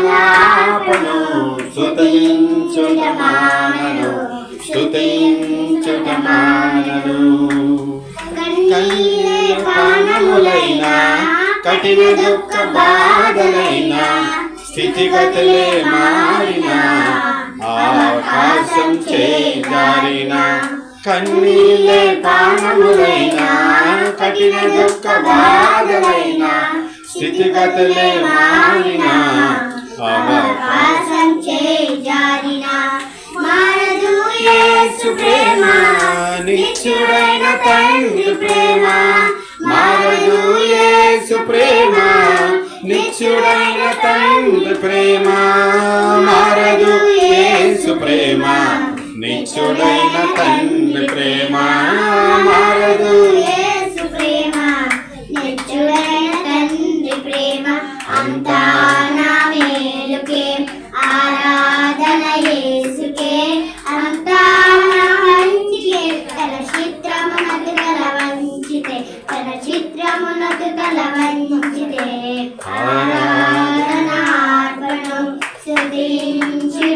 ఆరాధనాపులు స్తుతించుట మానను స్తుతించుట మానను కన్నీయ పానములైన కఠిన దుఃఖ బాధలైన స్థితిగతులే మారిన ఆకాశం చేరిన కన్నీలే పానములైన కఠిన దుఃఖ బాధలైన స్థితిగతులే మారిన ఆకాశం చేజారిన మారదు యేసు ప్రేమ నిత్యుడైన తండ్రి ప్రేమ మారదు యేసు ప్రేమ నిత్యుడైన తండ్రి ప్రేమ మారదు యేసు ప్రేమ నిత్యుడైన తండ్రి అంతా నా మేలుకే ఆరాధన యేసుకే అంతా నా మంచికే తన చిత్రమునకు గల వంచితే తన చిత్రమునకు గల వంచితే ఆరాధన ఆర్పణం శృతించుట